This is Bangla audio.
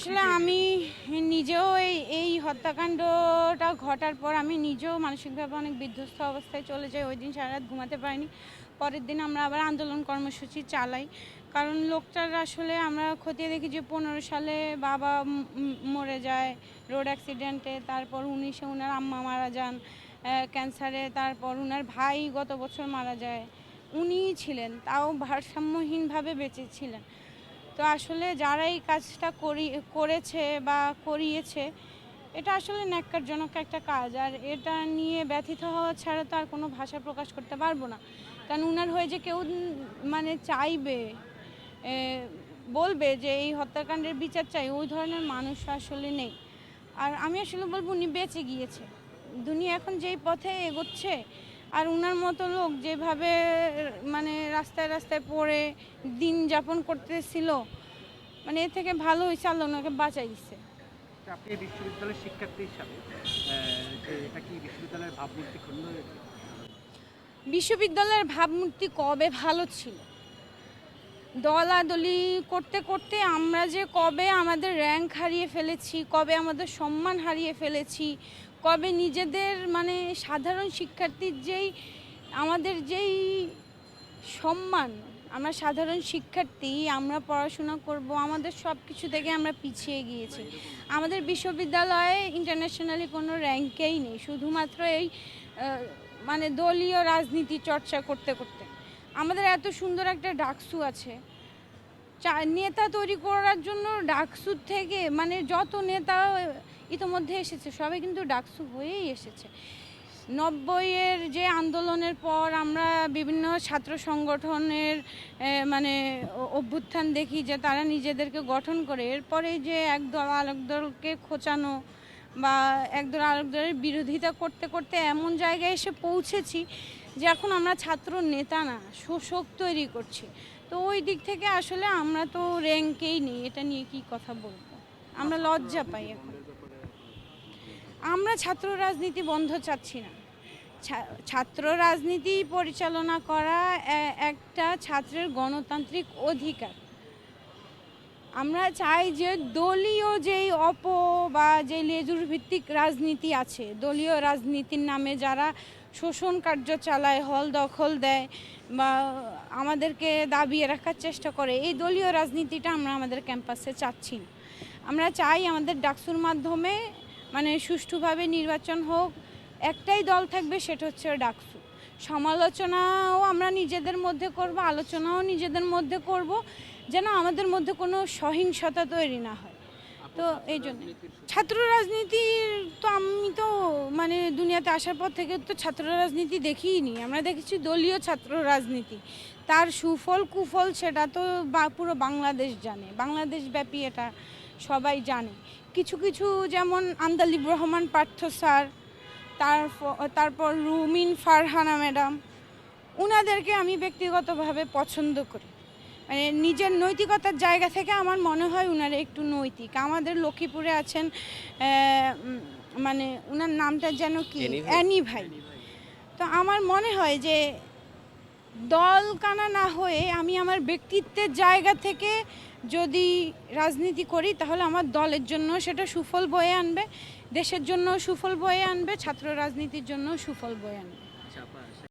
আসলে আমি নিজেও এই এই হত্যাকাণ্ডটা ঘটার পর আমি নিজেও মানসিকভাবে অনেক বিধ্বস্ত অবস্থায় চলে যাই। ওই দিন সারা রাত ঘুমাতে পারিনি। পরের দিন আমরা আবার আন্দোলন কর্মসূচি চালাই। কারণ লোকটার আসলে আমরা খতিয়ে দেখি যে পনেরো সালে বাবা মরে যায় রোড অ্যাক্সিডেন্টে তারপর উনিশে উনার আম্মা মারা যান ক্যান্সারে তারপর উনার ভাই গত বছর মারা যায়। উনিই ছিলেন তাও ভারসাম্যহীনভাবে বেঁচে ছিলেন। তো আসলে যারা এই কাজটা করি, করেছে বা করিয়েছে, এটা আসলে ন্যাক্কারজনক একটা কাজ। আর এটা নিয়ে ব্যথিত হওয়া ছাড়া তো আর কোনো ভাষা প্রকাশ করতে পারব না। কারণ উনার হয়ে যে কেউ মানে চাইবে বলবে যে এই হত্যাকাণ্ডের বিচার চাই, ওই ধরনের মানুষ আসলে নেই। আর আমি আসলে বলব উনি বেঁচে গিয়েছে। দুনিয়া এখন যেই পথে এগোচ্ছে আর উনার মতো লোক যেভাবে মানে রাস্তায় রাস্তায় পড়ে দিন যাপন করতেছিল মানে এর থেকে ভালো হয়েছে আল্লাহ ওনাকে বাঁচাই দিচ্ছে আপনি বিশ্ববিদ্যালয়ের শিক্ষার্থী হিসাবে যে এটা কি বিশ্ববিদ্যালয়ের ভাবমূর্তি ক্ষুণ্ণ হয়েছে? বিশ্ববিদ্যালয়ের ভাবমূর্তি কবে ভালো ছিল? দলাদলি করতে করতে আমরা যে কবে আমাদের র্যাঙ্ক হারিয়ে ফেলেছি কবে আমাদের সম্মান হারিয়ে ফেলেছি কবে নিজেদের মানে সাধারণ শিক্ষার্থীর যেই, আমাদের যেই সম্মান, আমরা সাধারণ শিক্ষার্থী, আমরা পড়াশোনা করব, আমাদের সব কিছু থেকে আমরা পিছিয়ে গিয়েছি। আমাদের বিশ্ববিদ্যালয়ে ইন্টারন্যাশনালি কোনো র্যাঙ্কেই নেই, শুধুমাত্র এই মানে দলীয় রাজনীতি চর্চা করতে করতে। আমাদের এত সুন্দর একটা ডাকসু আছে। নেতা তৈরি করার জন্য ডাকসুর থেকে মানে যত নেতা ইতোমধ্যে এসেছে সবাই কিন্তু ডাকসু হয়েই এসেছে। নব্বইয়ের যে আন্দোলনের পর আমরা বিভিন্ন ছাত্র সংগঠনের মানে অভ্যুত্থান দেখি যে তারা নিজেদেরকে গঠন করে। এরপরে যে একদল আরেক দলকে খোঁচানো বা একদল আরেক দলের বিরোধিতা করতে করতে এমন জায়গায় এসে পৌঁছেছি যে এখন আমরা ছাত্র নেতা না শোষক তৈরি করছি। তো ওই দিক থেকে আসলে আমরা তো র্যাঙ্কেই নেই, এটা নিয়ে কি কথা বলব? আমরা লজ্জা পাই এখন। আমরা ছাত্র রাজনীতি বন্ধ চাচ্ছি না। ছাত্র রাজনীতি পরিচালনা করা একটা ছাত্রের গণতান্ত্রিক অধিকার। আমরা চাই যে দলীয় যেই অপ বা যে লেজুর ভিত্তিক রাজনীতি আছে, দলীয় রাজনীতির নামে যারা শোষণ কার্য চালায়, হল দখল দেয় বা আমাদেরকে দাবিয়ে রাখার চেষ্টা করে, এই দলীয় রাজনীতিটা আমরা আমাদের ক্যাম্পাসে চাচ্ছি না। আমরা চাই আমাদের ডাকসুর মাধ্যমে মানে সুষ্ঠুভাবে নির্বাচন হোক, একটাই দল থাকবে সেটা হচ্ছে ডাকসু। সমালোচনাও আমরা নিজেদের মধ্যে করব, আলোচনাও নিজেদের মধ্যে করব। যেন আমাদের মধ্যে কোনো সহিংসতা তৈরি না হয়। তো এই জন্য। ছাত্র রাজনীতির তো আমি তো মানে দুনিয়াতে আসার পর থেকে তো ছাত্র রাজনীতি দেখিনি। আমরা দেখেছি দলীয় ছাত্র রাজনীতি। তার সুফল কুফল সেটা তো বা পুরো বাংলাদেশ জানে। বাংলাদেশ ব্যাপী এটা সবাই জানে। কিছু কিছু যেমন আন্দালিব রহমান পার্থ স্যার তারপর তারপর রুমিন ফারহানা ম্যাডাম উনাদেরকে আমি ব্যক্তিগতভাবে পছন্দ করি। মানে নিজের নৈতিকতার জায়গা থেকে আমার মনে হয় উনারা একটু নৈতিক। আমাদের লক্ষ্মীপুরে আছেন মানে উনার নামটা যেন কি? অ্যানি ভাই। অ্যানি ভাই। তো আমার মনে হয় যে দল কানা না হয়ে আমি আমার ব্যক্তিত্বের জায়গা থেকে যদি রাজনীতি করি তাহলে আমার দলের জন্য সেটা সুফল বয়ে আনবে দেশের জন্য সুফল বয়ে আনবে ছাত্র রাজনীতির জন্য সুফল বয়ে আনবে।